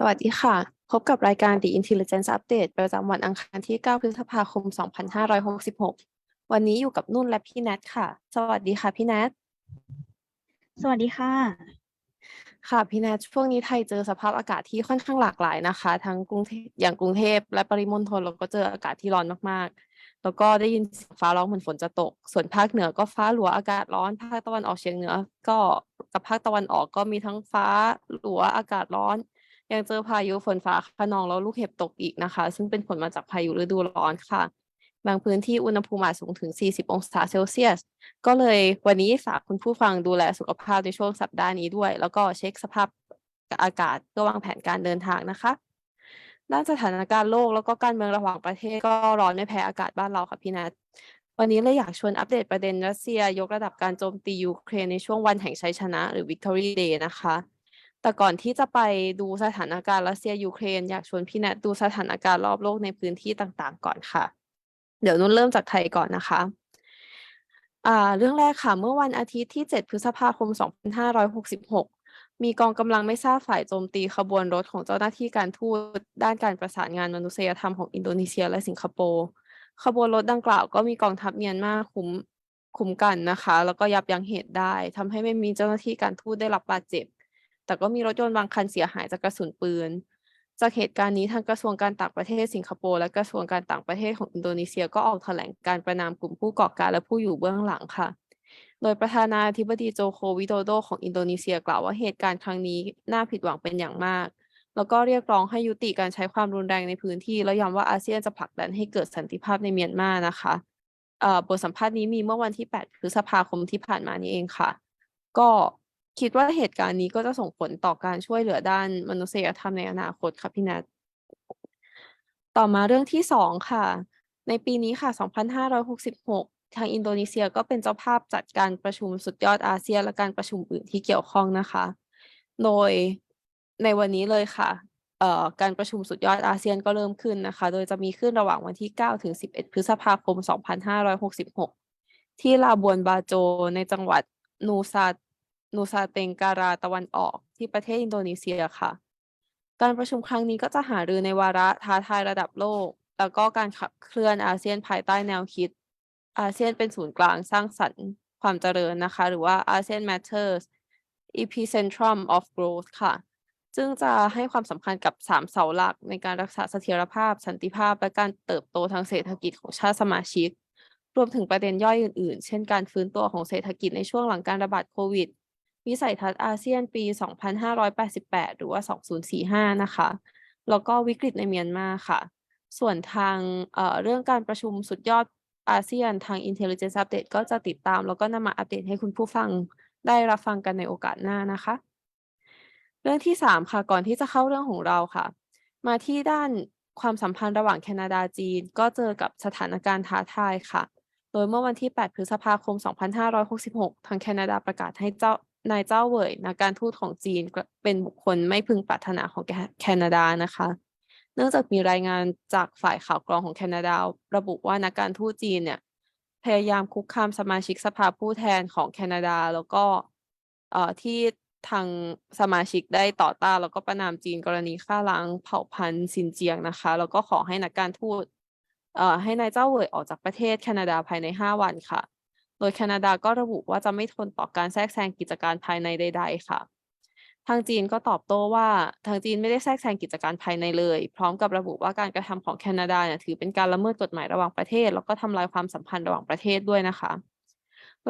สวัสดีค่ะ พบกับรายการ The Intelligence Update ประจำวันอังคารที่ 9 พฤษภาคม 2566 วันนี้อยู่กับนุ่นและพี่แนทค่ะ สวัสดีค่ะพี่แนทสวัสดีค่ะ ค่ะพี่แนทช่วงนี้ไทยเจอสภาพอากาศที่ค่อนข้างหลากหลายนะคะ ทั้งกรุงเทพอย่างกรุงเทพและปริมณฑลเราก็เจออากาศที่ร้อนมากๆ แล้วก็ได้ยินเสียงฟ้าร้องเหมือนฝนจะตก ส่วนภาคเหนือก็ฟ้าหลัวอากาศร้อนภาคตะวันออกเฉียงเหนือ ก็กับภาคตะวันออกก็มีทั้งฟ้าหลัวอากาศร้อน ยังเจอพายุฝนฟ้าคะนองแล้วลูกเห็บตกอีกนะคะ ซึ่งเป็นผลมาจากพายุฤดูร้อนค่ะ บางพื้นที่อุณหภูมิอาจสูงถึง 40 องศาเซลเซียส ก็เลยวันนี้ฝากคุณผู้ฟังดูแลสุขภาพในช่วงสัปดาห์นี้ด้วย แล้วก็เช็คสภาพอากาศเพื่อวางแผนการเดินทางนะคะ ด้านสถานการณ์โลกแล้วก็การเมืองระหว่างประเทศก็ร้อนไม่แพ้อากาศบ้านเราค่ะพี่นัทวันนี้เลยอยากชวนอัปเดตประเด็นรัสเซีย ยกระดับการโจมตียูเครนในช่วงวันแห่งชัยชนะ หรือ Victory Day นะคะ แต่ก่อนที่จะไปดูสถานการณ์รัสเซียยูเครนอยากชวนพี่แนทดูสถานการณ์รอบโลกในพื้นที่ต่างๆ ก่อนค่ะ เดี๋ยวนุ่นเริ่มจากไทยก่อนนะคะอ่าเรื่องแรกค่ะ เมื่อวันอาทิตย์ที่ 7 พฤษภาคม 2566 มีกองกำลังไม่ทราบฝ่ายโจมตีขบวนรถของเจ้าหน้าที่การทูตด้านการประสานงานมนุษยธรรมของอินโดนีเซียและสิงคโปร์ขบวนรถดังกล่าวก็มีกองทัพเมียนมาคุ้มคุ้มกันนะคะ แล้วก็ยับยั้งเหตุได้ทำให้ไม่มีเจ้าหน้าที่การทูตได้รับบาดเจ็บ แต่ก็มีรถยนต์บางคันเสียหายจากกระสุนปืน จากเหตุการณ์นี้ทางกระทรวงการต่างประเทศสิงคโปร์และกระทรวงการต่างประเทศของอินโดนีเซียก็ออกแถลงการประนามกลุ่มผู้ก่อการและผู้อยู่เบื้องหลังค่ะ โดยประธานาธิบดีโจโควิโดโดของอินโดนีเซียกล่าวว่าเหตุการณ์ครั้งนี้น่าผิดหวังเป็นอย่างมากแล้วก็เรียกร้องให้ยุติการใช้ความรุนแรงในพื้นที่ แล้วย้ำว่าอาเซียนจะผลักดันให้เกิดสันติภาพในเมียนมานะคะเอ่อบทสัมภาษณ์นี้มีเมื่อวันที่ 8 พฤษภาคมที่ผ่านมานี้เองค่ะ ก็ คิดว่าเหตุการณ์นี้ก็จะส่งผลต่อการช่วยเหลือด้านมนุษยธรรมในอนาคตค่ะพี่นัทต่อมาเรื่องที่สองค่ะ ในปีนี้ค่ะ 2566 ทางอินโดนีเซียก็เป็นเจ้าภาพจัดการประชุมสุดยอดอาเซียนและการประชุมอื่นที่เกี่ยวข้องนะคะ โดยในวันนี้เลยค่ะเอ่อการประชุมสุดยอดอาเซียนก็เริ่มขึ้นนะคะ โดยจะมีขึ้นระหว่างวันที่ 9 ถึง 11 พฤษภาคม 2566 ที่ลาบวนบาโจ ในจังหวัดนูซา นูซาเตงการาตะวันออกที่ประเทศอินโดนีเซียค่ะ การประชุมครั้งนี้ก็จะหารือในวาระท้าทายระดับโลก แล้วก็การขับเคลื่อนอาเซียนภายใต้แนวคิด อาเซียนเป็นศูนย์กลางสร้างสรรค์ความเจริญนะคะ หรือว่า ASEAN Matters Epicentrum of Growth ค่ะ ซึ่งจะให้ความสำคัญกับ 3 เสาหลักในการรักษาเสถียรภาพ สันติภาพ และการเติบโตทางเศรษฐกิจของชาติสมาชิก รวมถึงประเด็นย่อยอื่น ๆ เช่นการฟื้นตัวของเศรษฐกิจในช่วงหลังการระบาดโควิด วิสัยทัศน์อาเซียนปี 2588 หรือว่า 2045 นะคะ แล้วก็วิกฤตในเมียนมาค่ะ ส่วนทางเเรื่องการประชุมสุดยอดอาเซียนทาง Intelligence Update ก็จะติดตาม แล้วก็นำมาอัปเดตให้คุณผู้ฟังได้รับฟังกันในโอกาสหน้านะคะ เรื่องที่ 3 ค่ะ ก่อนที่จะเข้าเรื่องของเราค่ะ มาที่ด้านความสัมพันธ์ระหว่างแคนาดาจีน ก็เจอกับสถานการณ์ท้าทายค่ะ โดยเมื่อวันที่ 8 พฤษภาคม 2566 ทางแคนาดาประกาศให้เจ้า นายเจ้าเหวยนักการทูตของจีนเป็นบุคคลไม่พึงปรารถนาของแคนาดานะคะ เนื่องจากมีรายงานจากฝ่ายข่าวกรองของแคนาดา ระบุว่านักการทูตจีนเนี่ยพยายามคุกคามสมาชิกสภาผู้แทนของแคนาดา แล้วก็เอ่อที่ทางสมาชิกได้ต่อต้านแล้วก็ประณามจีนกรณีฆ่าล้างเผ่าพันธุ์ซินเจียงนะคะ แล้วก็ขอให้นักการทูตเอ่อให้นายเจ้าเวยออกจากประเทศแคนาดาภายใน 5 วันค่ะ โดยแคนาดาก็ระบุว่าจะไม่ทนต่อการแทรกแซงกิจการภายในใด ๆ ค่ะ ทางจีนก็ตอบโต้ว่าทางจีนไม่ได้แทรกแซงกิจการภายในเลย พร้อมกับระบุว่าการกระทำของแคนาดาเนี่ยถือเป็นการละเมิดกฎหมายระหว่างประเทศ แล้วก็ทำลายความสัมพันธ์ระหว่างประเทศด้วยนะคะ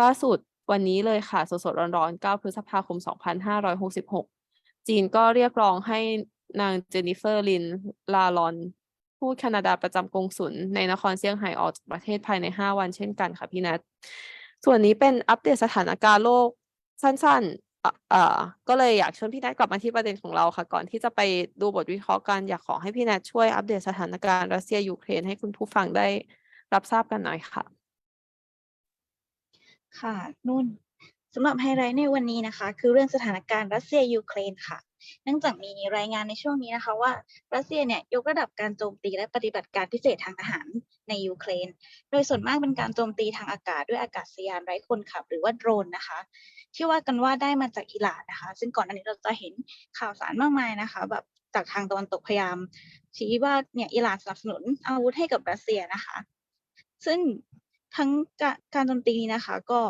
ล่าสุดวันนี้เลยค่ะสดๆร้อนๆ 9 พฤษภาคม 2566 จีนก็เรียกร้องให้นางเจนิเฟอร์ลิน ลาลอนทูตแคนาดาประจำกงสุลในนครเซี่ยงไฮ้ออกจากประเทศภายใน 5 วันเช่นกันค่ะพี่นัท ส่วนนี้เป็นอัปเดตสถานการณ์โลกสั้นๆอะเอ่อก็เลยอยากชวนพี่แนทกลับมาที่ประเด็นของเราค่ะ ก่อนที่จะไปดูบทวิเคราะห์กันอยากขอให้พี่แนทช่วยอัปเดตสถานการณ์รัสเซียยูเครนให้คุณผู้ฟังได้รับทราบกันหน่อยค่ะ ค่ะนุ่นสำหรับไฮไลท์ในวันนี้นะคะ คือเรื่องสถานการณ์รัสเซียยูเครนค่ะ เนื่องจากมีรายงานในช่วงนี้นะคะว่ารัสเซียเนี่ยยกระดับการโจมตีและปฏิบัติการพิเศษทางทหาร ในยูเครน โดยส่วนมากเป็นการโจมตีทางอากาศด้วยอากาศยานไร้คนขับ หรือว่าโดรนนะคะ ที่ว่ากันว่าได้มาจากอิหร่านนะคะ ซึ่งก่อนหน้านี้เราจะเห็นข่าวสารมากมายนะคะแบบจากทางตะวันตกพยายามชี้ว่าเนี่ยอิหร่านสนับสนุนอาวุธให้กับรัสเซียนะคะ ซึ่งทั้งกะการโจมตีนี้นะคะ ก็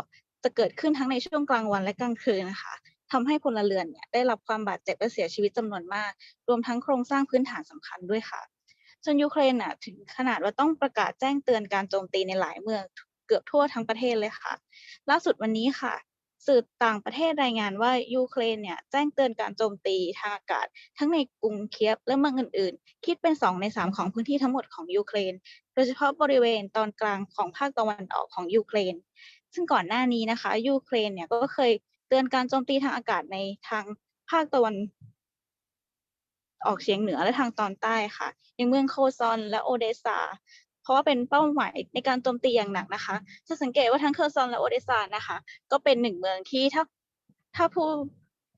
จะเกิดขึ้นทั้งในช่วงกลางวันและกลางคืนนะคะทำให้พลเรือนเนี่ยได้รับความบาดเจ็บและเสียชีวิตจำนวนมาก รวมทั้งโครงสร้างพื้นฐานสำคัญด้วยค่ะ จนยูเครนน่ะถึงขนาดว่าต้องประกาศแจ้งเตือนการโจมตีในหลายเมืองเกือบทั่วทั้งประเทศเลยค่ะ ล่าสุดวันนี้ค่ะ สื่อต่างประเทศรายงานว่ายูเครนเนี่ยแจ้งเตือนการโจมตีทางอากาศ ทั้งในกรุงเคียฟและเมืองอื่น ๆ คิดเป็น 2 ใน 3 ของพื้นที่ทั้งหมดของยูเครน โดยเฉพาะบริเวณตอนกลางของภาคตะวันออกของยูเครน ซึ่งก่อนหน้านี้นะคะยูเครนเนี่ยก็เคยเตือนการโจมตีทางอากาศในทางภาคตะวัน ออกเฉียงเหนือและทางตอนใต้ค่ะ อย่างเมืองโคซอนและโอเดสาเพราะว่าเป็นเป้าหมายในการโจมตีอย่างหนักนะคะ จะสังเกตว่าทั้งเคซอนและโอเดสานะคะ ก็เป็นหนึ่งเมืองที่ถ้าถ้าผู้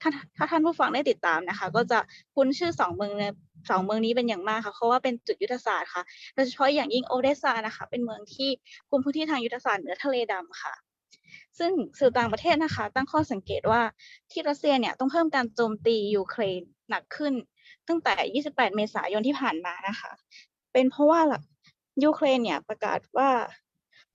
ถ้าถ้าท่านผู้ฟังได้ติดตามนะคะ ก็จะคุ้นชื่อสองเมืองเนี่ยสองเมืองนี้เป็นอย่างมากค่ะเพราะว่าเป็นจุดยุทธศาสตร์ค่ะโดยเฉพาะอย่างยิ่งโอเดสานะคะ เป็นเมืองที่กลุ่มพื้นที่ทางยุทธศาสตร์เหนือทะเลดำค่ะ ซึ่งสื่อต่างประเทศนะคะ ตั้งข้อสังเกตว่าที่รัสเซียเนี่ยต้องเพิ่มการโจมตียูเครนหนักขึ้น ตั้งแต่ 28 เมษายนที่ผ่านมานะคะ เป็นเพราะว่าละยูเครนเนี่ยประกาศว่า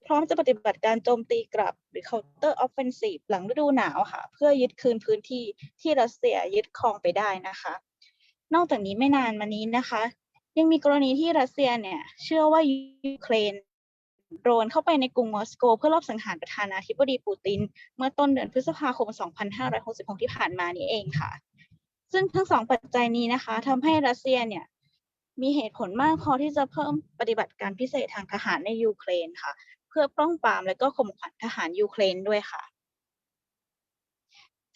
พร้อมจะปฏิบัติการโจมตีกลับ หรือ counter offensive หลังฤดูหนาวค่ะ เพื่อยึดคืนพื้นที่ที่รัสเซียยึดครองไปได้นะคะ นอกจากนี้ไม่นานมานี้นะคะ ยังมีกรณีที่รัสเซียเนี่ย เชื่อว่ายูเครนโดรนเข้าไปในกรุงมอสโก เพื่อลอบสังหารประธานาธิบดีปูติน เมื่อต้นเดือนพฤษภาคม 2566 ที่ผ่านมานี้เองค่ะ ซึ่งทั้งสองปัจจัยนี้นะคะทำให้รัสเซียเนี่ยมีเหตุผลมากพอที่จะเพิ่มปฏิบัติการพิเศษทางทหารในยูเครนค่ะ เพื่อป้องปรามและก็ข่มขวัญทหารยูเครนด้วยค่ะ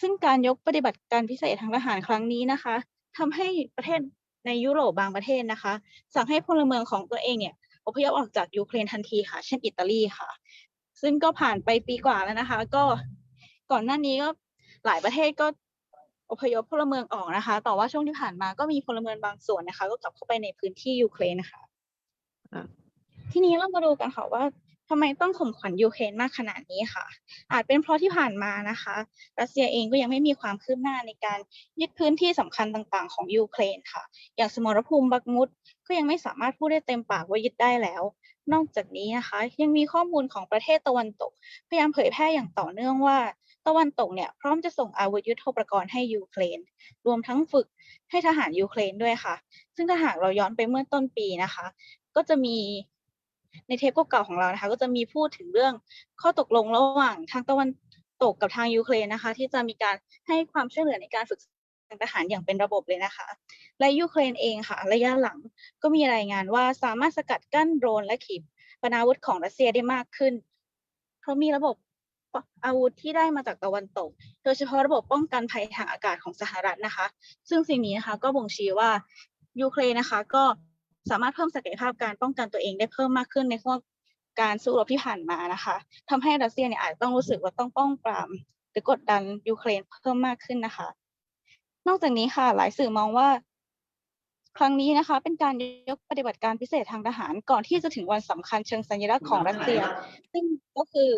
ซึ่งการยกปฏิบัติการพิเศษทางทหารครั้งนี้นะคะทำให้ประเทศในยุโรปบางประเทศนะคะ สั่งให้พลเมืองของตัวเองเนี่ยอพยพออกจากยูเครนทันทีค่ะ เช่นอิตาลีค่ะ ซึ่งก็ผ่านไปปีกว่าแล้วนะคะ ก็ก่อนหน้านี้ก็หลายประเทศก็ อพยพพลเมืองออกนะคะ แต่ว่าช่วงที่ผ่านมาก็มีพลเมืองบางส่วนนะคะ ก็กลับเข้าไปในพื้นที่ยูเครนนะคะอะทีนี้เรามาดูกันค่ะว่าทำไมต้องข่มขวัญยูเครนมากขนาดนี้ค่ะ อาจเป็นเพราะที่ผ่านมานะคะ รัสเซียเองก็ยังไม่มีความคืบหน้าในการยึดพื้นที่สำคัญต่างๆ ของยูเครนค่ะ อย่างสมรภูมิบักมุดก็ยังไม่สามารถพูดได้เต็มปากว่ายึดได้แล้ว นอกจากนี้นะคะ ยังมีข้อมูลของประเทศตะวันตก พยายามเผยแพร่อย่างต่อเนื่องว่า ตะวันตกเนี่ยพร้อมจะส่งอาวุธยุทโธปกรณ์ให้ยูเครน รวมทั้งฝึกให้ทหารยูเครนด้วยค่ะ ซึ่งถ้าหากเราย้อนไปเมื่อต้นปีนะคะ ก็จะมีในเทปเก่าๆของเรานะคะ ก็จะมีพูดถึงเรื่องข้อตกลงระหว่างทางตะวันตกกับทางยูเครนนะคะ ที่จะมีการให้ความช่วยเหลือในการฝึกทางทหารอย่างเป็นระบบเลยนะคะ และยูเครนเองค่ะ ระยะหลังก็มีรายงานว่าสามารถสกัดกั้นโดรนและขีปนาวุธของรัสเซียได้มากขึ้น เพราะมีระบบ อาวุธที่ได้มาจากตะวันตก โดยเฉพาะระบบป้องกันภัยทางอากาศของสหรัฐนะคะ ซึ่งสิ่งนี้นะคะก็บ่งชี้ว่ายูเครนนะคะก็สามารถเพิ่มศักยภาพการป้องกันตัวเองได้เพิ่มมากขึ้นในพวกการสู้รบที่ผ่านมานะคะทำให้รัสเซียเนี่ยอาจจะต้องรู้สึกว่าต้องป้องปรามหรือกดดันยูเครนเพิ่มมากขึ้นนะคะ นอกจากนี้ค่ะหลายสื่อมองว่า ครั้งนี้นะคะ เป็นการยกปฏิบัติการพิเศษทางทหารก่อนที่จะถึงวันสำคัญเชิงสัญลักษณ์ของรัสเซีย ซึ่งก็คือ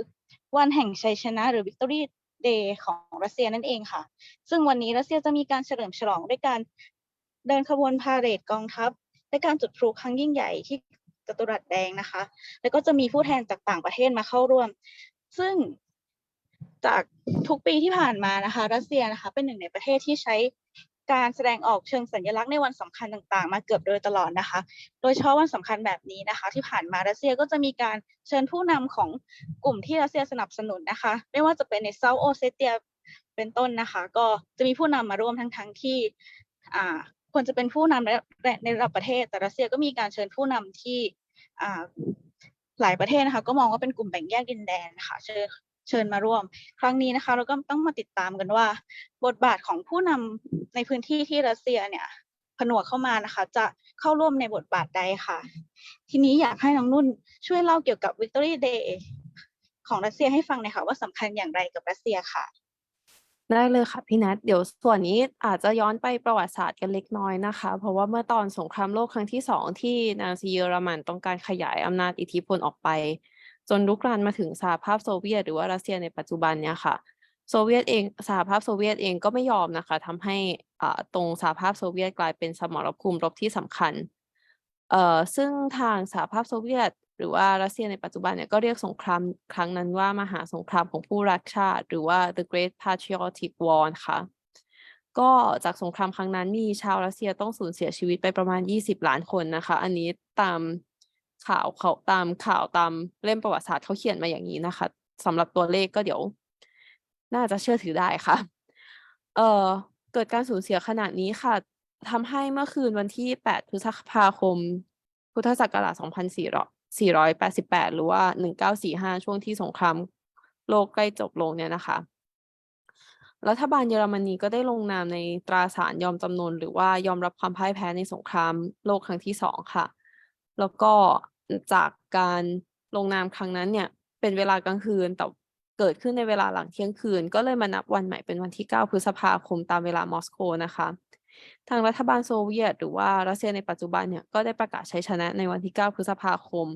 วันแห่งชัยชนะหรือ Victory Day ของรัสเซียนั่นเองค่ะ ซึ่งวันนี้รัสเซียจะมีการเฉลิมฉลองด้วยการเดินขบวนพาเหรดกองทัพ และการจุดพลุครั้งยิ่งใหญ่ที่จตุรัสแดงนะคะ แล้วก็จะมีผู้แทนจากต่างประเทศมาเข้าร่วม ซึ่งจากทุกปีที่ผ่านมานะคะ รัสเซียนะคะเป็นหนึ่งในประเทศที่ใช้ การแสดงออกเชิงสัญลักษณ์ในวันสำคัญต่างๆ มาเกือบโดยตลอดนะคะ โดยเฉพาะวันสำคัญแบบนี้นะคะ ที่ผ่านมารัสเซียก็จะมีการเชิญผู้นำของกลุ่มที่รัสเซียสนับสนุนนะคะ ไม่ว่าจะเป็นในเซาท์โอเซเตียเป็นต้นนะคะ ก็จะมีผู้นำมาร่วมทั้งทั้งๆที่อ่าควรจะเป็นผู้นำในในระดับประเทศ แต่รัสเซียก็มีการเชิญผู้นำที่อ่าหลายประเทศนะคะ ก็มองว่าเป็นกลุ่มแบ่งแยกดินแดนนะคะเชิญ เชิญมาร่วม ครั้งนี้นะคะเราก็ต้องมาติดตามกันว่า บทบาทของผู้นำในพื้นที่ที่รัสเซียเนี่ยผนวกเข้ามานะคะ จะเข้าร่วมในบทบาทใดค่ะ ทีนี้อยากให้น้องนุ่นช่วยเล่าเกี่ยวกับ Victory Day ของรัสเซียให้ฟังหน่อยค่ะว่าสำคัญอย่างไรกับรัสเซียค่ะได้เลยค่ะพี่นัทเดี๋ยวส่วนนี้อาจจะย้อนไปประวัติศาสตร์กันเล็กน้อยนะคะ เพราะว่าเมื่อตอนสงครามโลกครั้งที่สองที่นาซีเยอรมันต้องการขยายอำนาจอิทธิพลออกไป จนลุกลามมาถึงสหภาพโซเวียต หรือว่ารัสเซียในปัจจุบันเนี่ยค่ะโซเวียตเองสหภาพโซเวียตเองก็ไม่ยอมนะคะทำให้ตรงสหภาพโซเวียตกลายเป็นสมรภูมิรบที่สำคัญซึ่งทางสหภาพโซเวียต หรือว่ารัสเซียในปัจจุบันเนี่ยก็เรียกสงครามครั้งนั้นว่ามหาสงครามของผู้รักชาติ หรือว่า the Great Patriotic War นะคะก็จากสงครามครั้งนั้นมีชาวรัสเซียต้องสูญเสียชีวิตไปประมาณ 20 ล้านคนนะคะ อันนี้ตาม ข่าวเขาตามข่าวตามเล่มประวัติศาสตร์เขาเขียนมาอย่างนี้นะคะสำหรับตัวเลขก็เดี๋ยว น่าจะเชื่อถือได้ค่ะ เอ่อเกิดการสูญเสียขนาดนี้ค่ะทำให้เมื่อคืนวันที่ 8 พฤษภาคม พุทธศักราช2488 หรือว่า 1945 ช่วงที่สงครามโลกใกล้จบลงเนี่ยนะคะ รัฐบาลเยอรมนีก็ได้ลงนามในตราสารยอมจำนนหรือว่ายอมรับความพ่ายแพ้ในสงครามโลกครั้งที่สองค่ะ แล้วก็ จากการลงนามครั้งนั้นเนี่ย เป็นเวลากลางคืนแต่เกิดขึ้นในเวลาหลังเที่ยงคืน ก็เลยมานับวันใหม่เป็นวันที่ 9 พฤษภาคมตามเวลามอสโกนะคะ ทางรัฐบาลโซเวียต หรือว่ารัสเซียในปัจจุบันเนี่ยก็ได้ประกาศชัยชนะในวันที่ 9 พฤษภาคม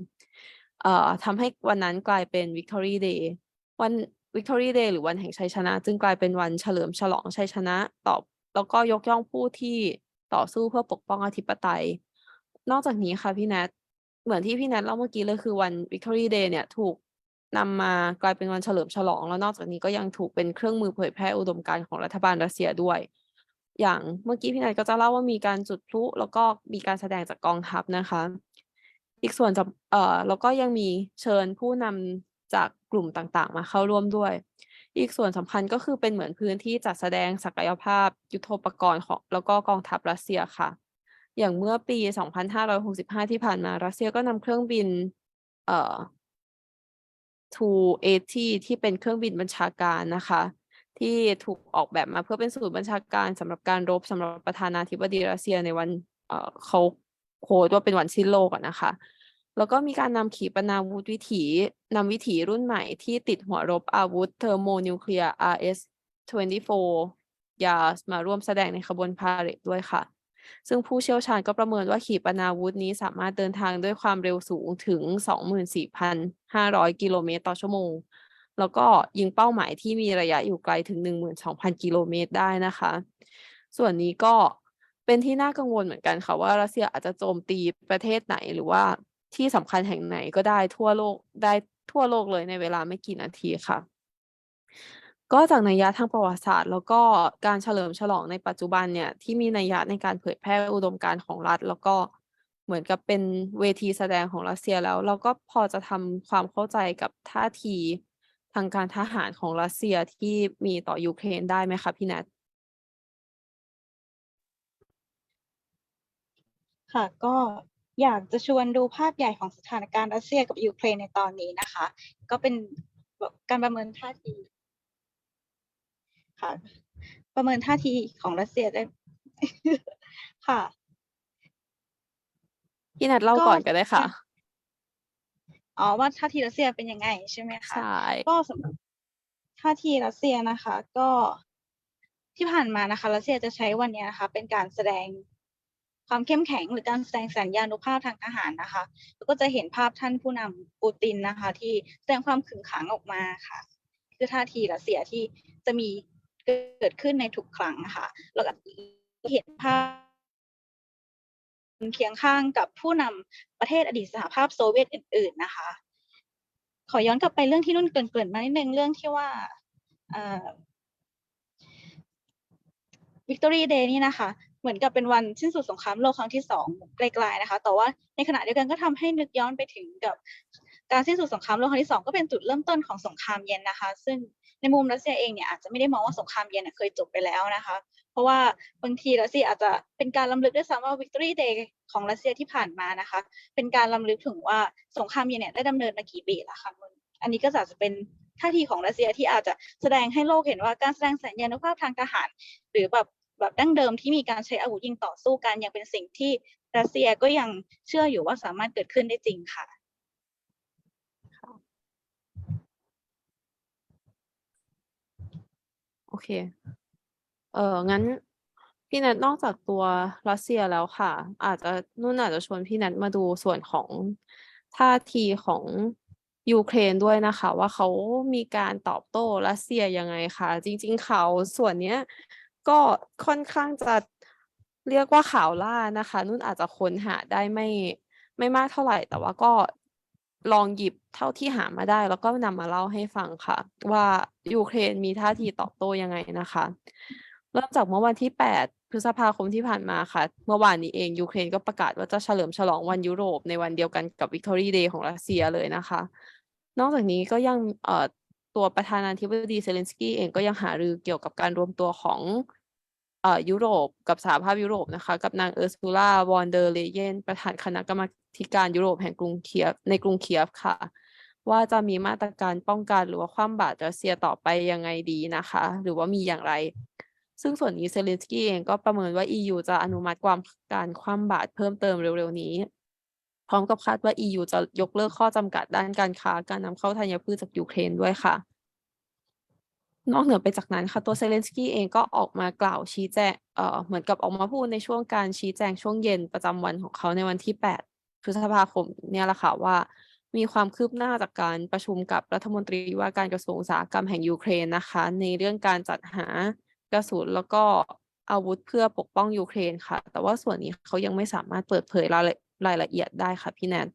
เอ่อทำให้วันนั้นกลายเป็น Victory Day วัน Victory Day หรือวันแห่งชัยชนะ จึงกลายเป็นวันเฉลิมฉลองชัยชนะตอบแล้วก็ยกย่องผู้ที่ต่อสู้เพื่อปกป้องอธิปไตย นอกจากนี้ค่ะพี่แนท เหมือนที่พี่แนทเล่าเมื่อกี้เลยคือวัน Victory Day เนี่ยถูกนำมากลายเป็นวันเฉลิมฉลอง แล้วนอกจากนี้ก็ยังถูกเป็นเครื่องมือเผยแพร่อุดมการณ์ของรัฐบาลรัสเซียด้วย อย่างเมื่อกี้พี่แนทก็จะเล่าว่ามีการจุดพลุแล้วก็มีการแสดงจากกองทัพนะคะ อีกส่วนจะเอ่อแล้วก็ยังมีเชิญผู้นำจากกลุ่มต่างๆ มาเข้าร่วมด้วย อีกส่วนสำคัญก็คือเป็นเหมือนพื้นที่จัดแสดงศักยภาพ ยุทโธปกรณ์ของแล้วก็กองทัพรัสเซียค่ะ อย่างเมื่อปี 2565 ที่ผ่านมา รัสเซียก็นำเครื่องบิน เอ่อ Tu-80 ที่เป็นเครื่องบินบัญชาการนะคะ ที่ถูกออกแบบมาเพื่อเป็นศูนย์บัญชาการสำหรับการรบสำหรับประธานาธิบดีรัสเซียในวัน เอ่อเขาโค้ดว่าเป็นวันสิ้นโลกนะคะ แล้วก็มีการนำขีปนาวุธวิถีนำวิถีรุ่นใหม่ที่ติดหัวรบอาวุธเทอร์โมนิวเคลียร์ RS-24 ยาสมาร่วมแสดงในขบวนพาเหรดด้วยค่ะ ซึ่งผู้เชี่ยวชาญก็ประเมินว่าขีปนาวุธนี้สามารถเดินทางด้วยความเร็วสูงถึง 24,500 กิโลเมตรต่อชั่วโมง แล้วก็ยิงเป้าหมายที่มีระยะอยู่ไกลถึง 12,000 กิโลเมตรได้นะคะ ส่วนนี้ก็เป็นที่น่ากังวลเหมือนกันค่ะว่ารัสเซียอาจจะโจมตีประเทศไหนหรือว่าที่สำคัญแห่งไหนก็ได้ทั่วโลกได้ทั่วโลกเลยในเวลาไม่กี่นาทีค่ะ ก็จากนัยยะทางประวัติศาสตร์ แล้วก็การเฉลิมฉลองในปัจจุบันเนี่ย ที่มีนัยยะในการเผยแพร่อุดมการณ์ของรัฐ แล้วก็เหมือนกับเป็นเวทีแสดงของรัสเซียแล้ว เราก็พอจะทำความเข้าใจกับท่าทีทางการทหารของรัสเซียที่มีต่อยูเครนได้ไหมคะพี่แนทค่ะก็อยากจะชวนดูภาพใหญ่ของสถานการณ์รัสเซียกับยูเครนในตอนนี้นะคะ ก็เป็นการประเมินท่าที ค่ะ ประเมินท่าทีของรัสเซียได้ ค่ะ พี่แนทเล่าก็ก่อนก็ได้ค่ะ อ๋อว่าท่าทีรัสเซียเป็นยังไงใช่ไหมคะ ใช่ ก็สำหรับท่าทีรัสเซียนะคะ ก็ที่ผ่านมานะคะรัสเซียจะใช้วันเนี้ยนะคะ เป็นการแสดงความเข้มแข็งหรือการแสดงสัญญานุภาพทางทหารนะคะ แล้วก็จะเห็นภาพท่านผู้นำปูตินนะคะ ที่แสดงความขึงขังออกมาค่ะ คือท่าทีรัสเซียที่จะมี เกิดขึ้นในทุกครั้งค่ะแล้วก็เห็นภาพเคียงข้างกับผู้นำประเทศอดีตสหภาพโซเวียตอื่น ๆนะคะ ขอย้อนกลับไปเรื่องที่นุ่นเกริ่นๆมานิดนึงเรื่องที่ว่าวิกตอรี่เดย์นี่นะคะ เหมือนกับเป็นวันสิ้นสุดสงครามโลกครั้งที่สองไกลๆนะคะ แต่ว่าในขณะเดียวกันก็ทำให้นึกย้อนไปถึงกับการสิ้นสุดสงครามโลกครั้งที่สองก็เป็นจุดเริ่มต้นของสงครามเย็นนะคะ ซึ่ง ในมุมรัสเซียเองเนี่ยอาจจะไม่ได้มองว่าสงครามเย็นเคยจบไปแล้วนะคะ เพราะว่าบางทีรัสเซียอาจจะเป็นการล้ำลึกด้วยซ้ำว่า Victory Day ของรัสเซียที่ผ่านมานะคะ เป็นการล้ำลึกถึงว่าสงครามเย็นเนี่ยได้ดำเนินมากี่ปีแล้วค่ะคุณอันนี้ก็อาจจะเป็นท่าทีของรัสเซียที่อาจจะแสดงให้โลกเห็นว่าการแสดงสัญญานุภาพทางทหาร หรือแบบแบบดั้งเดิมที่มีการใช้อาวุธยิงต่อสู้กันยังเป็นสิ่งที่รัสเซียก็ยังเชื่ออยู่ว่าสามารถเกิดขึ้นได้จริงค่ะ โอเค เอองั้นพี่แนทนอกจากตัวรัสเซียแล้วค่ะ อาจจะนุ่นอาจจะชวนพี่แนทมาดูส่วนของท่าทีของยูเครนด้วยนะคะ ว่าเขามีการตอบโต้รัสเซียยังไงคะจริง ๆข่าวส่วนเนี้ยก็ค่อนข้างจะเรียกว่าข่าวล่านะคะ นุ่นอาจจะค้นหาได้ไม่ไม่มากเท่าไหร่ แต่ว่าก็ ลองหยิบเท่าที่หามาได้ แล้วก็นำมาเล่าให้ฟังค่ะ ว่ายูเครนมีท่าทีตอบโต้ยังไงนะคะ เริ่มจากเมื่อวันที่ 8 พฤษภาคมที่ผ่านมาค่ะ เมื่อวานนี้เองยูเครนก็ประกาศว่าจะเฉลิมฉลองวันยุโรปในวันเดียวกันกับ Victory Day ของรัสเซียเลยนะคะ นอกจากนี้ก็ยังตัวประธานาธิบดีเซเลนสกี้เองก็ยังหารือเกี่ยวกับการรวมตัวของ เอ่อยุโรปกับสหภาพยุโรปนะคะ กับนางเออร์ซูลาวอนเดอร์เลเยนประธานคณะกรรมการยุโรปแห่งกรุงเคียฟในกรุงเคียฟค่ะ ว่าจะมีมาตรการป้องกันหรือว่าคว่ำบาตรรัสเซียต่อไปยังไงดีนะคะ หรือว่ามีอย่างไร ซึ่งส่วนนี้เซเลนสกี้เองก็ประเมินว่า EU จะอนุมัติความการคว่ำบาตรเพิ่มเติมเร็วๆนี้ พร้อมกับคาดว่า EU จะยกเลิกข้อจำกัดด้านการค้าการนำเข้าธัญพืชจากยูเครนด้วยค่ะ นอกเหนือไปจากนั้นค่ะตัวเซเลนสกี้เองก็ออกมากล่าวชี้แจงเอ่อเหมือนกับออกมาพูดในช่วงการชี้แจงช่วงเย็นประจำวันของเขาในวันที่ 8 พฤษภาคมเนี่ยแหละค่ะว่ามีความคืบหน้าจากการประชุมกับรัฐมนตรีว่าการกระทรวงอุตสาหกรรมแห่งยูเครนนะคะ ในเรื่องการจัดหากระสุนแล้วก็อาวุธเพื่อปกป้องยูเครนค่ะ แต่ว่าส่วนนี้เขายังไม่สามารถเปิดเผยรายละรายละเอียดได้ค่ะพี่แนน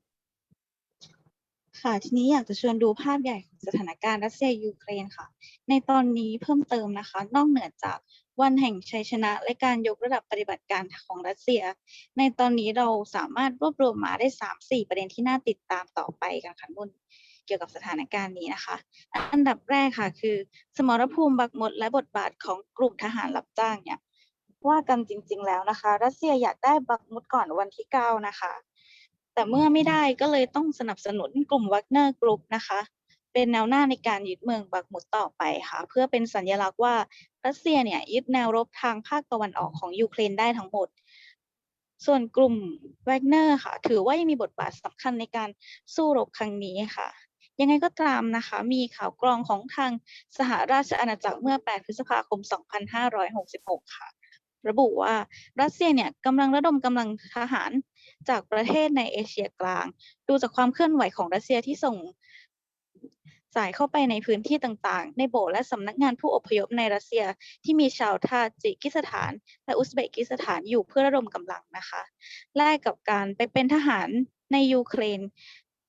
ค่ะ ทีนี้อยากจะชวนดูภาพใหญ่ของสถานการณ์รัสเซียยูเครนค่ะ ในตอนนี้เพิ่มเติมนะคะ นอกเหนือจากวันแห่งชัยชนะ และการยกระดับปฏิบัติการของรัสเซีย ในตอนนี้เราสามารถรวบรวมมาได้สามสี่ประเด็นที่น่าติดตามต่อไปกันค่ะนุ่นเกี่ยวกับสถานการณ์นี้นะคะ อันดับแรกค่ะ คือ สมรภูมิบักมดและบทบาทของกลุ่มทหารรับจ้างเนี่ยว่ากันจริง ๆ แล้วนะคะ รัสเซียอยากได้บักมุดก่อนวันที่ 9 นะคะ แต่เมื่อไม่ได้ก็เลยต้องสนับสนุนกลุ่มวักเนอร์กรุ๊ปนะคะ เป็นแนวหน้าในการยึดเมืองบักมุดต่อไปค่ะ เพื่อเป็นสัญลักษณ์ว่ารัสเซียเนี่ยยึดแนวรบทางภาคตะวันออกของยูเครนได้ทั้งหมด ส่วนกลุ่มแวกเนอร์ค่ะ ถือว่ายังมีบทบาทสำคัญในการสู้รบครั้งนี้ค่ะยังไงก็ตามนะคะ มีข่าวกรองของทางสหราชอาณาจักรเมื่อ 8 พฤษภาคม 2566 ค่ะ ระบุว่ารัสเซียเนี่ยกำลังระดมกำลังทหาร จากประเทศในเอเชียกลาง ดูจากความเคลื่อนไหวของรัสเซียที่ส่งสายเข้าไปในพื้นที่ต่างๆ ในโบสถ์และสำนักงานผู้อพยพในรัสเซียที่มีชาวทาจิกิสถาน และอุซเบกิสถานอยู่เพื่อระดมกำลังนะคะ แลกกับการไปเป็นทหารในยูเครน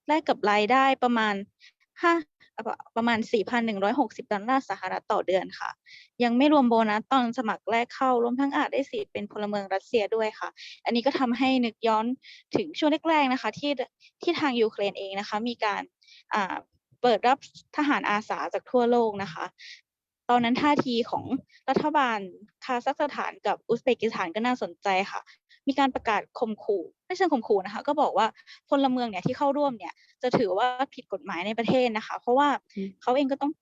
แลกกับรายได้ประมาณห้า ประมาณ 4,160 ดอลลาร์สหรัฐต่อเดือนค่ะ ยังไม่รวมโบนัสตอนสมัครแรกเข้ารวมทั้งอาจได้สิทธิ์เป็นพลเมืองรัสเซียด้วยค่ะ อันนี้ก็ทำให้นึกย้อนถึงช่วงแรกๆนะคะที่ที่ทางยูเครนเองนะคะ มีการเปิดรับทหารอาสาจากทั่วโลกนะคะตอนนั้นท่าทีของรัฐบาลคาซัคสถานกับอุซเบกิสถานก็น่าสนใจค่ะ มีการประกาศข่มขู่ ไม่เชิงข่มขู่นะคะ ก็บอกว่าพลเมืองเนี่ยที่เข้าร่วมเนี่ย จะถือว่าผิดกฎหมายในประเทศนะคะ เพราะว่าอืมเขาเองก็ต้อง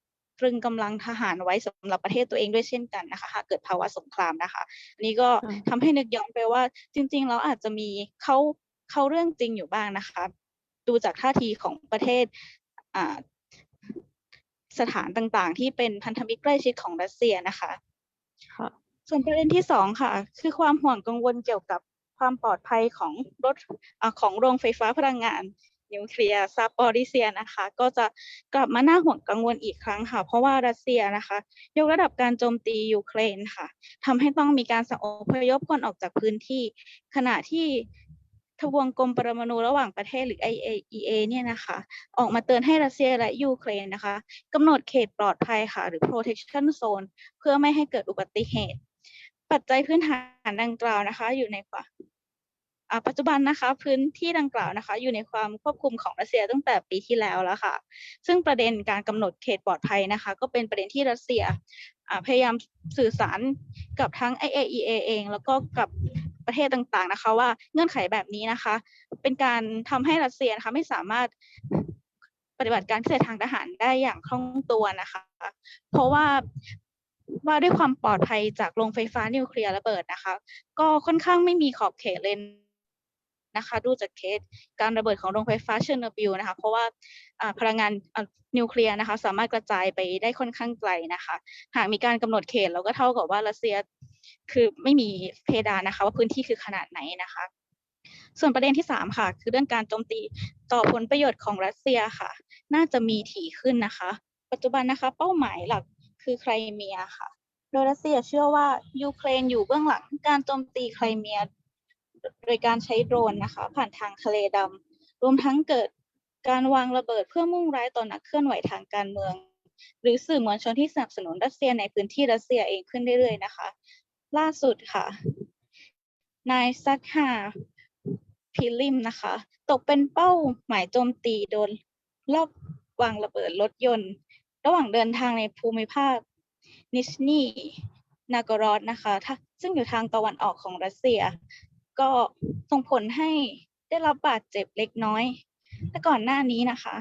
ตรึงกำลังทหารไว้สำหรับประเทศตัวเองด้วยเช่นกันนะคะหากเกิดภาวะสงครามนะคะอันนี้ก็ค่ะทำให้นึกย้อนไปว่าจริงๆแล้วอาจจะมีเขาเขาเรื่องจริงอยู่บ้างนะคะ ดูจากท่าทีของประเทศอ่าสถานต่างๆ ที่เป็นพันธมิตรใกล้ชิดของรัสเซียนะคะค่ะส่วนประเด็นที่สองค่ะ คือความห่วงกังวลเกี่ยวกับ ความปลอดภัยของรถอของโรงไฟฟ้าพลังงานนิวเคลียร์ซาปอริเซียนะคะ ก็จะกลับมาน่าห่วงกังวลอีกครั้งค่ะ เพราะว่ารัสเซียนะคะ ยกระดับการโจมตียูเครนค่ะทำให้ต้องมีการสั่งอพยพคนออกจากพื้นที่ ขณะที่ทบวงกรมปรมาณูระหว่างประเทศหรือ IAEA เนี่ยนะคะ ออกมาเตือนให้รัสเซียและยูเครนนะคะกำหนดเขตปลอดภัยค่ะ หรือ protection zone เพื่อไม่ให้เกิดอุบัติเหตุ ปัจจัยพื้นฐานดังกล่าวนะคะ อยู่ในความปัจจุบันนะคะ พื้นที่ดังกล่าวนะคะ อยู่ในความควบคุมของรัสเซียตั้งแต่ปีที่แล้วแล้วค่ะ ซึ่งประเด็นการกำหนดเขตปลอดภัยนะคะ ก็เป็นประเด็นที่รัสเซียพยายามสื่อสารกับทั้ง IAEA เอง แล้วก็กับประเทศต่างๆนะคะ ว่าเงื่อนไขแบบนี้นะคะ เป็นการทำให้รัสเซียนะคะไม่สามารถปฏิบัติการพิเศษทางทหารได้อย่างคล่องตัวนะคะ เพราะว่า ว่าด้วยความปลอดภัยจากโรงไฟฟ้านิวเคลียร์ระเบิดนะคะ ก็ค่อนข้างไม่มีขอบเขตเลยนะคะ ดูจากเคสการระเบิดของโรงไฟฟ้าเชอร์โนบิลนะคะ เพราะว่าพลังงานนิวเคลียร์นะคะ สามารถกระจายไปได้ค่อนข้างไกลนะคะ หากมีการกำหนดเขตเราก็เท่ากับว่ารัสเซียคือไม่มีเพดานนะคะ ว่าพื้นที่คือขนาดไหนนะคะ ส่วนประเด็นที่สามค่ะ คือเรื่องการโจมตีต่อผลประโยชน์ของรัสเซียค่ะ น่าจะมีถี่ขึ้นนะคะ ปัจจุบันนะคะ เป้าหมายหลัก คือไครเมียค่ะ โดยรัสเซียเชื่อว่ายูเครนอยู่เบื้องหลังการโจมตีไครเมีย โดยการใช้โดรนนะคะ ผ่านทางทะเลดำรวมทั้งเกิดการวางระเบิดเพื่อมุ่งร้ายต่อนักเคลื่อนไหวทางการเมือง หรือสื่อมวลชนที่สนับสนุนรัสเซียในพื้นที่รัสเซียเองขึ้นเรื่อยๆนะคะ ล่าสุดค่ะ นายซักฮาพิลิมนะคะ ตกเป็นเป้าหมายโจมตีโดนรอบวางระเบิดรถยนต์ ระหว่างเดินทางในภูมิภาคนิชนีนากรอดนะคะซึ่งอยู่ทางตะวันออกของรัสเซีย ก็ส่งผลให้ได้รับบาดเจ็บเล็กน้อย แต่ก่อนหน้านี้นะคะ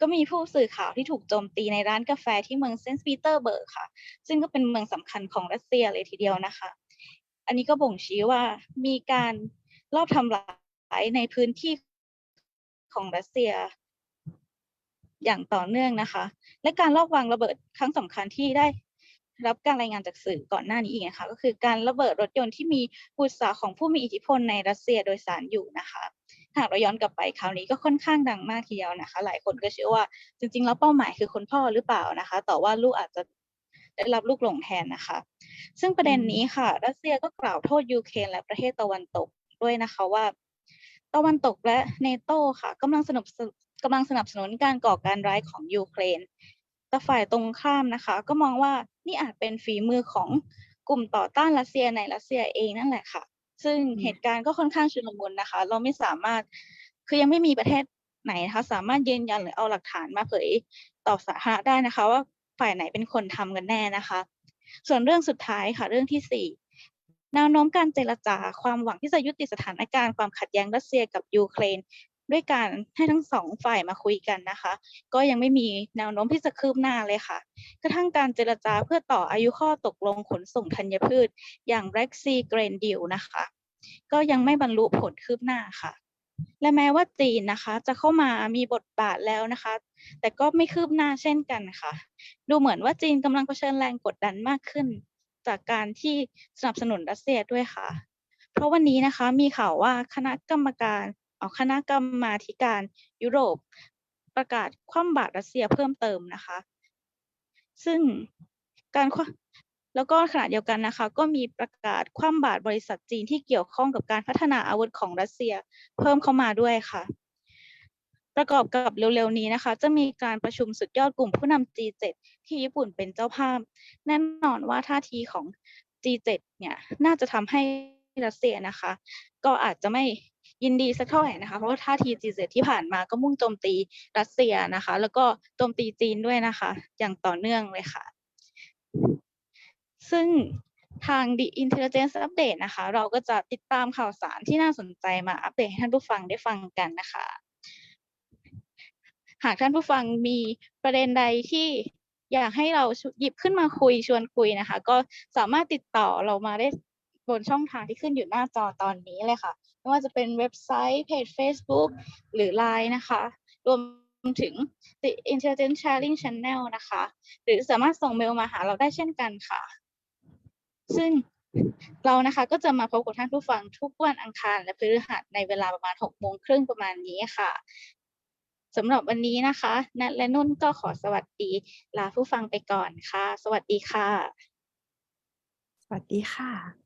ก็มีผู้สื่อข่าวที่ถูกโจมตีในร้านกาแฟที่เมืองเซนต์ปีเตอร์เบิร์กค่ะ ซึ่งก็เป็นเมืองสำคัญของรัสเซียเลยทีเดียวนะคะ อันนี้ก็บ่งชี้ว่ามีการลอบทำลายในพื้นที่ของรัสเซีย อย่างต่อเนื่องนะคะ และการลอบวางระเบิดครั้งสำคัญที่ได้ รับการรายงานจากสื่อก่อนหน้านี้อีกนะคะก็คือการระเบิดรถยนต์ที่มีบุตรสาวของผู้มีอิทธิพลในรัสเซียโดยสารอยู่นะคะหากเราย้อนกลับไปคราวนี้ก็ค่อนข้างดังมากทีเดียวนะคะ หลายคนก็เชื่อว่าจริง ๆ แล้วเป้าหมายคือคนพ่อหรือเปล่านะคะ แต่ว่าลูกอาจจะได้รับลูกหลงแทนนะคะ ซึ่งประเด็นนี้ค่ะ รัสเซียก็กล่าวโทษยูเครนและประเทศตะวันตกด้วยนะคะว่า ตะวันตกและเนโตค่ะกำลังสนับสนุน กำลังสนับสนุนการก่อการร้ายของยูเครน แต่ฝ่ายตรงข้ามนะคะ ก็มองว่านี่อาจเป็นฝีมือของกลุ่มต่อต้านรัสเซียในรัสเซียเองนั่นแหละค่ะ ซึ่งเหตุการณ์ก็ค่อนข้างชุลมุนนะคะ เราไม่สามารถคือยังไม่มีประเทศไหนนะคะสามารถยืนยันหรือเอาหลักฐานมาเผยต่อสาธารณะได้นะคะ ว่าฝ่ายไหนเป็นคนทำกันแน่นะคะ ส่วนเรื่องสุดท้ายค่ะเรื่องที่สี่แนวโน้มการเจรจาความหวังที่จะยุติสถานการณ์ความขัดแย้งรัสเซียกับยูเครน ด้วยการให้ทั้งสองฝ่ายมาคุยกันนะคะ ก็ยังไม่มีแนวโน้มที่จะคืบหน้าเลยค่ะ กระทั่งการเจรจาเพื่อต่ออายุข้อตกลงขนส่งธัญพืช อย่าง Red Sea Grain Deal นะคะ ก็ยังไม่บรรลุผลคืบหน้าค่ะ และแม้ว่าจีนนะคะ จะเข้ามามีบทบาทแล้วนะคะ แต่ก็ไม่คืบหน้าเช่นกันค่ะ ดูเหมือนว่าจีนกำลังเผชิญแรงกดดันมากขึ้น จากการที่สนับสนุนรัสเซียด้วยค่ะ เพราะวันนี้นะคะมีข่าวว่าคณะกรรมการ เอาคณะกรรมาธิการยุโรป ประกาศคว่ำบาตรรัสเซียเพิ่มเติมนะคะ ซึ่งการคว่ำแล้วก็ขณะเดียวกันนะคะ ก็มีประกาศคว่ำบาตรบริษัทจีนที่เกี่ยวข้องกับการพัฒนาอาวุธของรัสเซียเพิ่มเข้ามาด้วยค่ะ ประกอบกับเร็วๆนี้นะคะ จะมีการประชุมสุดยอดกลุ่มผู้นำ G7 ที่ญี่ปุ่นเป็นเจ้าภาพ แน่นอนว่าท่าทีของ G7 เนี่ยน่าจะทำให้รัสเซียนะคะ ก็อาจจะไม่ ยินดีสักเท่าไหร่นะคะเพราะว่าท่าที G7 ที่ผ่านมาก็มุ่งโจมตีรัสเซียนะคะ แล้วก็โจมตีจีนด้วยนะคะ อย่างต่อเนื่องเลยค่ะ ซึ่งทาง The Intelligence Update นะคะ เราก็จะติดตามข่าวสารที่น่าสนใจมาอัปเดตให้ท่านผู้ฟังได้ฟังกันนะคะ หากท่านผู้ฟังมีประเด็นใดที่อยากให้เราหยิบขึ้นมาคุยชวนคุยนะคะ ก็สามารถติดต่อเรามาได้ บนช่องทางที่ขึ้นอยู่หน้าจอตอนนี้เลยค่ะ ไม่ว่าจะเป็นเว็บไซต์เพจ Facebook หรือ Line นะคะ รวมถึง The Intelligence Sharing Channel นะคะ หรือสามารถส่งเมลมาหาเราได้เช่นกันค่ะ ซึ่งเรานะคะก็จะมาพบกับท่านผู้ฟังทุกวันอังคารและพฤหัสในเวลาประมาณ6โมงครึ่งประมาณนี้ค่ะสำหรับวันนี้นะคะนัทและนุ่นก็ขอสวัสดี ลาผู้ฟังไปก่อนค่ะ สวัสดีค่ะ สวัสดีค่ะ